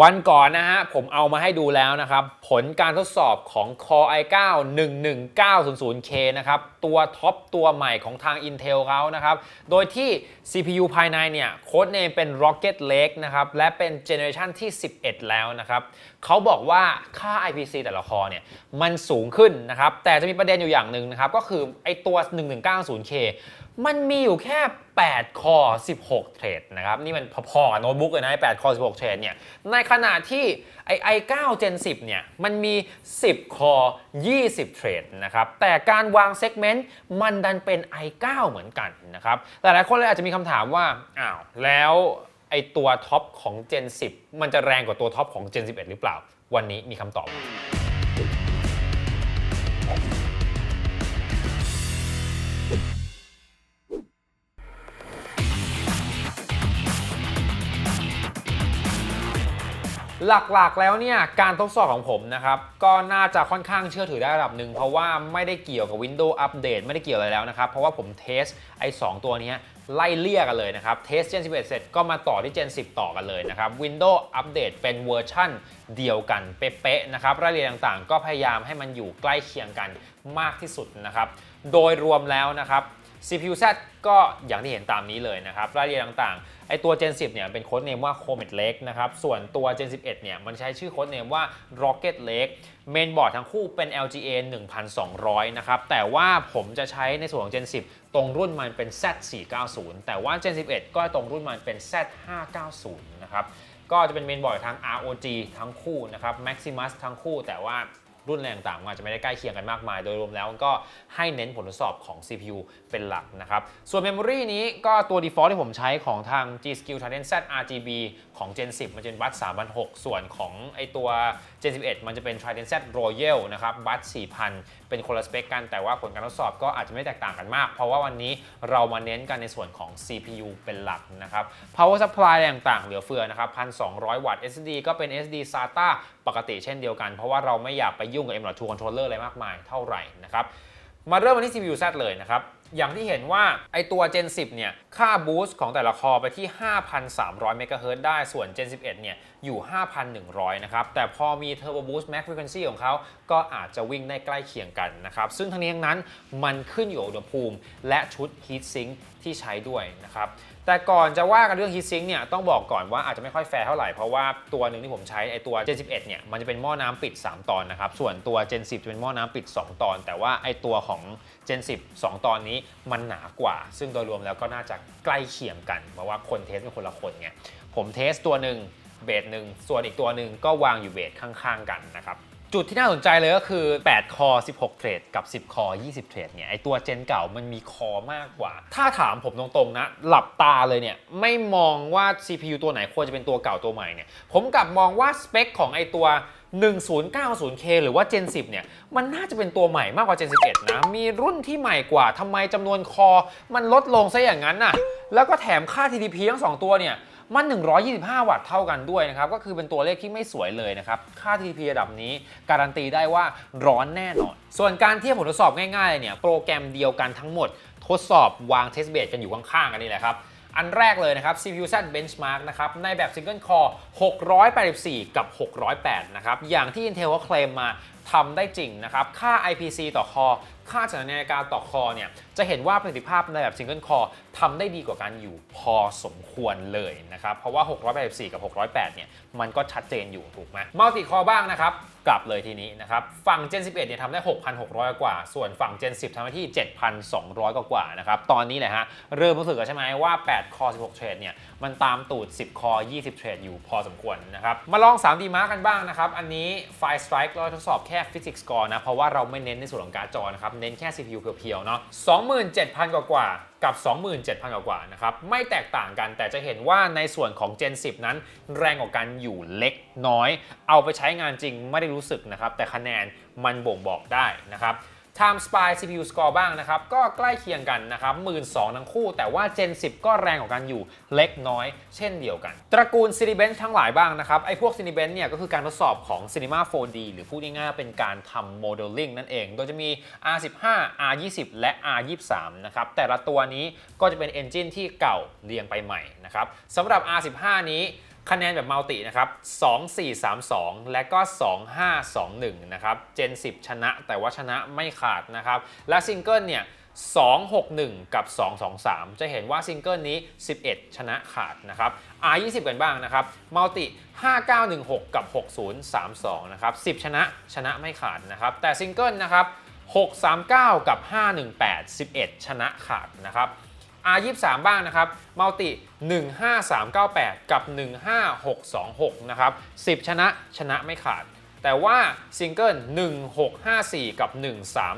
วันก่อนนะฮะผมเอามาให้ดูแล้วนะครับ ผลการทดสอบของ Core i9 11900K นะครับ ตัวท็อปตัวใหม่ของทาง Intel เขานะครับ โดยที่ CPU ภายในเนี่ยโค้ดเนมเป็น Rocket Lake นะครับ และเป็นเจเนอเรชันที่ 11 แล้วนะครับ เขาบอกว่าค่า IPC แต่ละคอเนี่ย มันสูงขึ้นนะครับ แต่จะมีประเด็นอยู่อย่างหนึ่งนะครับ ก็คือไอตัว 1190K มันมีอยู่แค่ 8 คอ 16 เทรดนะครับ นี่มันพอๆกับโน้ตบุ๊กเลยนะ 8 คอ 16 เทรดเนี่ย ในขณะที่ไอ้ i9 Gen 10 เนี่ย มันมี 10 คอ 20 เทรดนะครับ แต่การวางเซกเมนต์มันดันเป็น i9 เหมือนกันนะครับแต่หลายคนเลยอาจจะมีคำถามว่า อ้าว แล้วไอ้ตัวท็อปของ Gen 10 มันจะแรงกว่าตัวท็อปของ Gen 11 หรือเปล่า วันนี้มีคำตอบ หลักๆแล้วเนี่ยการทดสอบของผมนะครับก็น่าจะค่อนข้างเชื่อถือได้ระดับหนึ่งเพราะว่าไม่ได้เกี่ยวกับ Windows Update ไม่ได้เกี่ยวอะไรแล้วนะครับ เพราะว่าผมเทสไอ้2ตัวนี้ไล่เลี่ยกันเลยนะครับเทส Gen 11 เสร็จก็มาต่อที่ Gen 10 ต่อกันเลยนะครับ Windows Update เป็นเวอร์ชั่นเดียวกันเป๊ะๆนะครับรายละเอียดต่างๆ ก็พยายามให้มันอยู่ใกล้เคียงกันมากที่สุดนะครับโดยรวมแล้วนะครับ CPU Z ก็อย่างที่เห็นตามนี้เลยนะครับรายละเอียดต่างๆ ไอตัว Gen 10 เนี่ยเป็นโค้ดเนมว่า Comet Lake นะครับ ส่วนตัว Gen 11 เนี่ยมันใช้ชื่อโค้ดเนมว่า Rocket Lake เมนบอร์ดทั้งคู่เป็น LGA 1200 นะครับ แต่ว่าผมจะใช้ในส่วนของ Gen 10 ตรงรุ่นมันเป็น Z490 แต่ว่า Gen 11 ก็ตรงรุ่นมันเป็น Z590 นะครับ ก็จะเป็นเมนบอร์ดทั้ง ROG ทั้งคู่นะครับ Maximus ทั้งคู่แต่ว่า รุ่นอะไรต่างๆมันอาจจะไม่ได้ใกล้เคียงกันมากมาย โดยรวมแล้วก็ให้เน้นผลทดสอบของ CPU เป็นหลักนะครับ ส่วนเมมโมรีนี้ก็ตัว default ที่ผมใช้ของทาง G-Skill Trident Z RGB ของ Gen 10 มันจะเป็นบัต3006 ส่วนของไอตัว Gen 11 มันจะเป็น Trident Z Royal นะครับบัต4000 เป็นคนละสเปคกันแต่ว่าผลการทดสอบก็อาจจะไม่แตกต่างกันมาก เพราะว่าวันนี้เรามาเน้นกันในส่วนของ CPU เป็นหลักนะครับ Power Supply ต่างๆเหลือเฟือนะครับ 1,200 วัตต์ SSD ก็เป็น SSD SATA ปกติเช่นเดียวกัน เพราะว่าเราไม่อยากไปยุ่งกับ M.2 controller อะไรมากมายเท่าไหร่นะครับมาเริ่มกันที่ CPU Z เลยนะครับ อย่างที่เห็นว่าไอตัว Gen 10 เนี่ย ค่าบูสต์ของแต่ละคอไปที่ 5,300 MHz ได้ ส่วน Gen 11 เนี่ยอยู่ 5,100 นะครับ แต่พอมี Turbo Boost Max Frequency ของเขา ก็อาจจะวิ่งได้ใกล้เคียงกันนะครับ ซึ่งทั้งนี้ทั้งนั้นมันขึ้นอยู่กับอุณหภูมิ และชุด Heat Sink ที่ใช้ด้วยนะครับ แต่ก่อนจะว่ากันเรื่อง heat sink เนี่ยต้องบอกก่อนว่าอาจจะไม่ค่อยแฟร์เท่าไหร่เพราะว่าตัวหนึ่งที่ผมใช้ไอตัว Gen 11เนี่ยมันจะเป็นหม้อน้ำปิด 3 ตอนนะครับส่วนตัว Gen 10 จะเป็นหม้อน้ำปิด 2 ตอน แต่ว่าไอตัวของ Gen 10 2 ตอนนี้มันหนากว่า ซึ่งโดยรวมแล้วก็น่าจะใกล้เคียงกันเพราะว่าคนเทสเป็นคนละคนไงผมเทสตัวหนึ่งเบสหนึ่งส่วนอีกตัวหนึ่งก็วางอยู่เบสข้างๆกันนะครับ จุดที่น่าสนใจเลยก็คือ 8 คอ 16 เทรด กับ 10 คอ 20 เทรดเนี่ยไอตัวเจนเก่ามันมีคอมากกว่า ถ้าถามผมตรงๆนะ หลับตาเลยเนี่ย ไม่มองว่า CPU ตัวไหนควรจะเป็นตัวเก่าตัวใหม่เนี่ย ผมกลับมองว่าสเปคของไอตัว 1090K หรือว่า Gen 10 เนี่ย มันน่าจะเป็นตัวใหม่มากกว่า Gen 11 นะ มีรุ่นที่ใหม่กว่าทำไมจำนวนคอ มันลดลงซะอย่างนั้นน่ะ แล้วก็แถมค่า TDP ทั้งสองตัวเนี่ย มัน 125 วัตต์เท่ากันด้วยนะครับ ก็คือเป็นตัวเลขที่ไม่สวยเลยนะครับ ค่า TDP ระดับนี้การันตีได้ว่าร้อนแน่นอน ส่วนการเทียบผลทดสอบง่ายๆเนี่ยโปรแกรมเดียวกันทั้งหมด ทดสอบวางเทสเบดกันอยู่ข้างๆกันนี่แหละครับ อันแรกเลยนะครับ CPU Z Benchmark นะครับ ในแบบ Single Core 684 กับ 608 นะครับ อย่างที่ Intel เขาเคลมมาทำได้จริงนะครับ ค่า IPC ต่อคอ ค่าจัดนาฬิกาต่อคอเนี่ย จะเห็นว่าประสิทธิภาพในแบบ Single Core ทำได้ดีกว่ากันอยู่พอสมควรเลยนะครับ เพราะว่า 684 กับ 608 เนี่ย มันก็ชัดเจนอยู่ถูกไหมมัลติคอบ้างนะครับ กลับเลยทีนี้นะครับ ฝั่ง Gen 11เนี่ยทำได้ 6,600 กว่า ส่วนฝั่ง Gen 10ทำได้ที่ 7,200 กว่าๆนะครับ ตอนนี้แหละฮะ เริ่มรู้สึกแล้วใช่ไหมว่า 8 คอ 16 เทรดเนี่ย มันตามตูด 10 คอ 20 เทรดอยู่พอสมควรนะครับ มาลอง 3D Mark กันบ้างนะครับ อันนี้ File Strike เราทดสอบแค่ Physics Score นะ เพราะว่าเราไม่เน้นในส่วนของการ์ดจอนะครับ เน้นแค่ CPU เพียวๆเนาะ27,000 กว่าๆกับ 27,000กว่านะครับ ไม่แตกต่างกันแต่จะเห็นว่าในส่วนของ Gen 10 นั้น แรงกว่ากันอยู่เล็กน้อย เอาไปใช้งานจริงไม่ได้รู้สึกนะครับ แต่คะแนนมันบ่งบอกได้นะครับ Time Spy CPU Score บ้างนะครับ ก็ใกล้เคียงกันนะครับ12,000ทั้งคู่ แต่ว่า Gen 10 ก็แรงกว่ากันอยู่เล็กน้อย เช่นเดียวกัน ตระกูล Cinebench ทั้งหลายบ้างนะครับ ไอ้พวก Cinebench เนี่ยก็คือการทดสอบของ Cinema 4D หรือพูดง่ายๆเป็นการทำ modeling นั่นเอง โดยจะมี R15 R20 และ R23 นะครับ แต่ละตัวนี้ก็จะเป็น engine ที่เก่าเรียงไปใหม่นะครับสำหรับ R15 นี้ คะแนนแบบมัลตินะครับ2432 และก็ 2521 นะครับ Gen 10 ชนะแต่ว่าชนะไม่ขาดนะครับ และซิงเกิลเนี่ย261 กับ 223 จะเห็นว่าซิงเกิลนี้ 11 ชนะขาดนะครับ R20 กันบ้างนะครับมัลติ5916 กับ 6032 นะครับ 10 ชนะชนะไม่ขาดนะครับ แต่ซิงเกิลนะครับ639 กับ 518 11 ชนะขาดนะครับ R23 บ้างนะครับมัลติ 15398 กับ 15626 นะครับ 10 ชนะชนะไม่ขาด แต่ว่าซิงเกิล 1654 กับ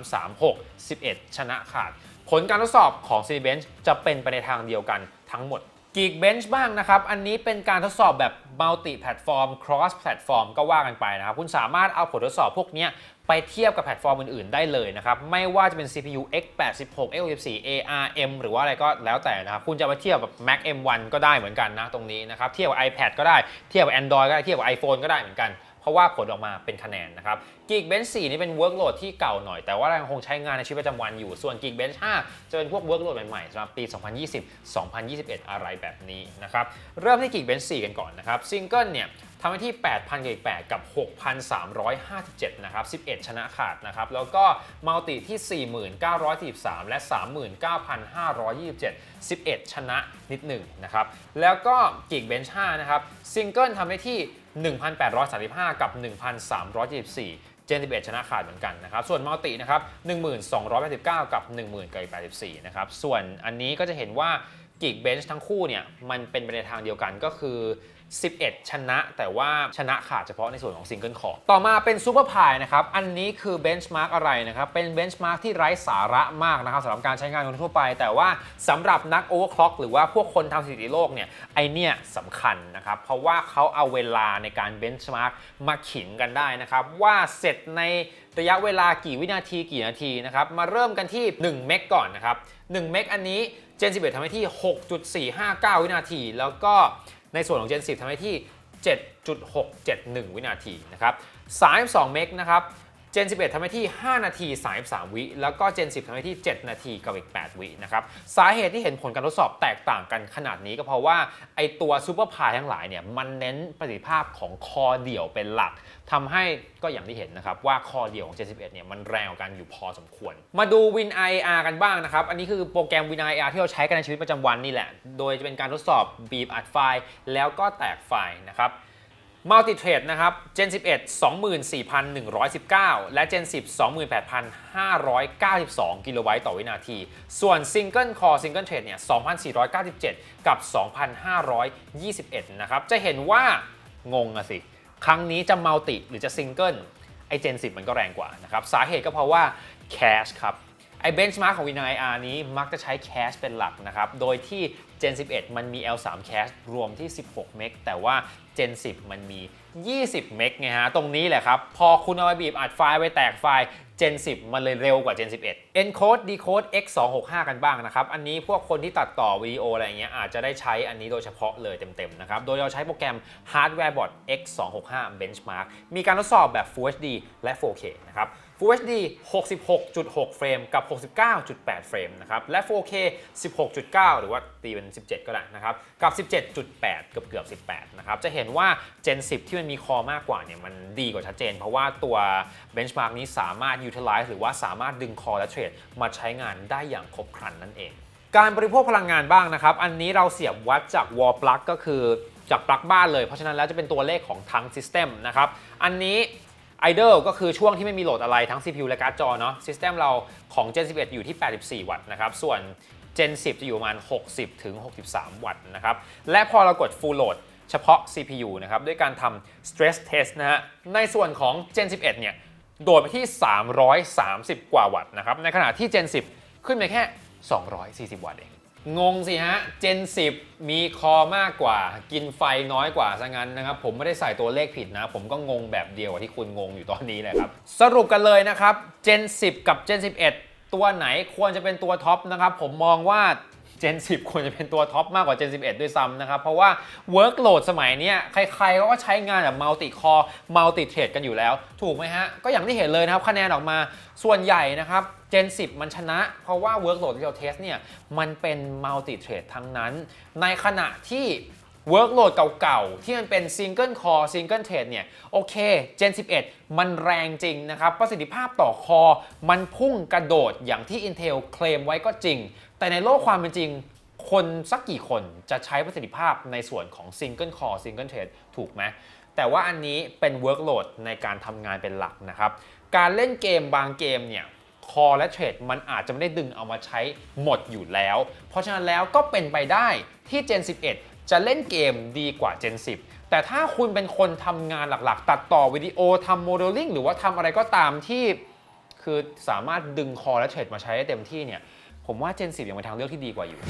1336 11 ชนะขาด ผลการทดสอบของ c b e n c h จะเป็นไปในทางเดียวกันทั้งหมด Geekbench บ้างนะครับ อันนี้เป็นการทดสอบแบบ multi platform cross platform ก็ว่ากันไปนะครับ คุณสามารถเอาผลทดสอบพวกนี้ไปเทียบกับแพลตฟอร์มอื่น ๆ ได้เลยนะครับ ไม่ว่าจะเป็น CPU x86 x64 ARM หรือว่าอะไรก็แล้วแต่นะครับ คุณจะมาเทียบกับ Mac M1 ก็ได้เหมือนกันนะตรงนี้นะครับ เทียบกับ iPad ก็ได้ เทียบกับ Android ก็ได้ เทียบกับ iPhone ก็ได้เหมือนกัน ราะว่าผลออกมาเป็นคะแนนนะครับ Geekbench 4 นี่เป็น workload ที่เก่าหน่อย แต่ว่ายังคงใช้งานในชีวิตประจำวันอยู่ ส่วน Geekbench 5 จะเป็นพวก workload ใหม่ๆสำหรับปี 2020 2021 อะไรแบบนี้นะครับ เริ่มที่ Geekbench 4 กันก่อนนะครับ Single เนี่ยทำไว้ที่ 8,008 กับ 6,357 นะครับ 11 ชนะขาดนะครับ แล้วก็มัลติที่ 4,943 และ 39,527 11 ชนะนิดหนึ่งนะครับ แล้วก็ Geekbench 5นะครับ Single ทำได้ที่ 1,835 กับ 1,374 เจน11ชนะขาดเหมือนกันนะครับ ส่วนมัลตินะครับ 1,289 กับ 1,084 นะครับ ส่วนอันนี้ก็จะเห็นว่า Geekbench ทั้งคู่เนี่ยมันเป็นไปในทางเดียวกันก็คือ 11 ชนะแต่ว่าชนะขาดเฉพาะในส่วนของซิงเกิลคอร์ต่อมาเป็นซูเปอร์พายนะครับ อันนี้คือเบนช์มาร์กอะไรนะครับ เป็นเบนช์มาร์กที่ไร้สาระมากนะครับสำหรับการใช้งานคนทั่วไป แต่ว่าสำหรับนักโอเวอร์คล็อกหรือว่าพวกคนทำสถิติโลกเนี่ยไอเนี่ยสำคัญนะครับ เพราะว่าเขาเอาเวลาในการเบนช์มาร์กมาขิงกันได้นะครับ ว่าเสร็จใน ระยะเวลากี่วินาทีกี่นาทีนะครับ มาเริ่มกันที่ 1 เมกก่อนนะครับ 1 เมกอันนี้ Gen 11ทำให้ที่ 6.459 วินาที แล้วก็ในส่วนของ Gen 10ทำให้ที่ 7.671 วินาทีนะครับ32 เมกนะครับ Gen 11ทำให้ที่ 5 นาที 33 วิ แล้วก็ Gen 10ทำให้ที่ 7 นาทีกับอีก 8 วินะครับ สาเหตุที่เห็นผลการทดสอบแตกต่างกันขนาดนี้ก็เพราะว่า ไอตัวซูเปอร์พายทั้งหลายเนี่ย มันเน้นประสิทธิภาพของคอเดี่ยวเป็นหลักทำให้ก็อย่างที่เห็นนะครับ ว่าคอเดี่ยวของ Gen 11เนี่ย มันแรงกว่ากันอยู่พอสมควร มาดู Win IR กันบ้างนะครับ อันนี้คือโปรแกรม Win IR ที่เราใช้กันในชีวิตประจำวันนี่แหละ โดยจะเป็นการทดสอบบีบอัดไฟล์ แล้วก็แตกไฟล์นะครับ มัลติเทรดนะครับ Gen 11 24,119 และ Gen 10 28,592 กิโลไบต์ต่อวินาที ส่วน Single Core Single Trade เนี่ย 2,497 กับ 2,521 นะครับ จะเห็นว่างงอะสิ ครั้งนี้จะมัลติหรือจะ Single ไอ Gen 10 มันก็แรงกว่านะครับ สาเหตุก็เพราะว่า Cache ครับไอ้เบนช์มาร์กของ WinRAR นี้มักจะใช้แคชเป็นหลักนะครับ โดยที่ Gen 11 มันมี L3 แคชรวมที่ 16 เมกแต่ว่า Gen 10 มันมี 20 เมกไงฮะ ตรงนี้แหละครับ พอคุณเอาไปบีบอัดไฟล์ไปแตกไฟล์ Gen 10 มันเลยเร็วกว่า Gen 11 Encode Decode X265 กันบ้างนะครับ อันนี้พวกคนที่ตัดต่อวิดีโออะไรเงี้ยอาจจะได้ใช้อันนี้โดยเฉพาะเลยเต็มๆนะครับ โดยเราใช้โปรแกรม Hardwarebot X265 Benchmark มีการทดสอบแบบ Full HD และ 4K นะครับ Full HD 66.6 เฟรมกับ 69.8 เฟรมนะครับ และ 4K 16.9 หรือว่าตีเป็น 17 ก็ได้นะครับ กับ 17.8 เกือบเกือบ 18 นะครับ จะเห็นว่า Gen 10 ที่มันมีคอมากกว่าเนี่ยมันดีกว่าชัดเจน เพราะว่าตัว Benchmark นี้สามารถ utilize หรือว่าสามารถดึงคอและเทรดมาใช้งานได้อย่างครบครันนั่นเอง การบริโภคพลังงานบ้างนะครับ อันนี้เราเสียบวัดจาก wall plug ก็คือจากปลั๊กบ้านเลย เพราะฉะนั้นแล้วจะเป็นตัวเลขของทั้ง system นะครับ อันนี้ idle ก็คือช่วงที่ไม่มีโหลดอะไรทั้ง CPU และการ์ดจอเนาะ system เราของ Gen 11 อยู่ที่ 84 วัตต์นะครับ ส่วน Gen 10 จะอยู่ประมาณ 60 ถึง 63 วัตต์นะครับ และพอเรากด full load เฉพาะ CPU นะครับ ด้วยการทำ stress test นะฮะ ในส่วนของ Gen 11 เนี่ย โดดไปที่ 330 กว่าวัตต์นะครับ ในขณะที่ Gen 10 ขึ้นไปแค่ 240 วัตต์เอง งงสิฮะ Gen 10 มีคอมากกว่า กินไฟน้อยกว่าซะงั้นนะครับ ผมไม่ได้ใส่ตัวเลขผิดนะ ผมก็งงแบบเดียวกับที่คุณงงอยู่ตอนนี้เลยครับ สรุปกันเลยนะครับ Gen 10 กับ Gen 11 ตัวไหนควรจะเป็นตัวท็อปนะครับ ผมมองว่า Gen 10 ควรจะเป็นตัวท็อปมากกว่า Gen 11 ด้วยซ้ำนะครับ เพราะว่า workload สมัยนี้ใครๆเขาก็ใช้งานแบบ multi core multi thread กันอยู่แล้ว ถูกไหมฮะ ก็อย่างที่เห็นเลยนะครับคะแนนออกมาส่วนใหญ่นะครับ Gen 10 มันชนะ เพราะว่า workload ที่เราเทสเนี่ยมันเป็น multi thread ทั้งนั้น ในขณะที่ workload เก่าๆ ที่มันเป็น single core single thread เนี่ยโอเค Gen 11 มันแรงจริงนะครับ ประสิทธิภาพต่อคอมันพุ่งกระโดดอย่างที่ Intel เคลมไว้ก็จริง แต่ในโลกความเป็นจริงคนสักกี่คนจะใช้ประสิทธิภาพในส่วนของ single core single thread ถูกไหมแต่ว่าอันนี้เป็น workload ในการทำงานเป็นหลักนะครับ การเล่นเกมบางเกมเนี่ย คอและเทรดมันอาจจะไม่ได้ดึงเอามาใช้หมดอยู่แล้ว เพราะฉะนั้นแล้วก็เป็นไปได้ที่ Gen 11 จะเล่นเกมดีกว่า Gen 10 แต่ถ้าคุณเป็นคนทำงานหลักๆ ตัดต่อวิดีโอทำโมเดลลิ่งหรือว่าทำอะไรก็ตามที่ คือสามารถดึงคอและเทรดมาใช้ได้เต็มที่เนี่ยผมว่า Gen 10ยังเป็นทางเลือกที่ดีกว่าอยู่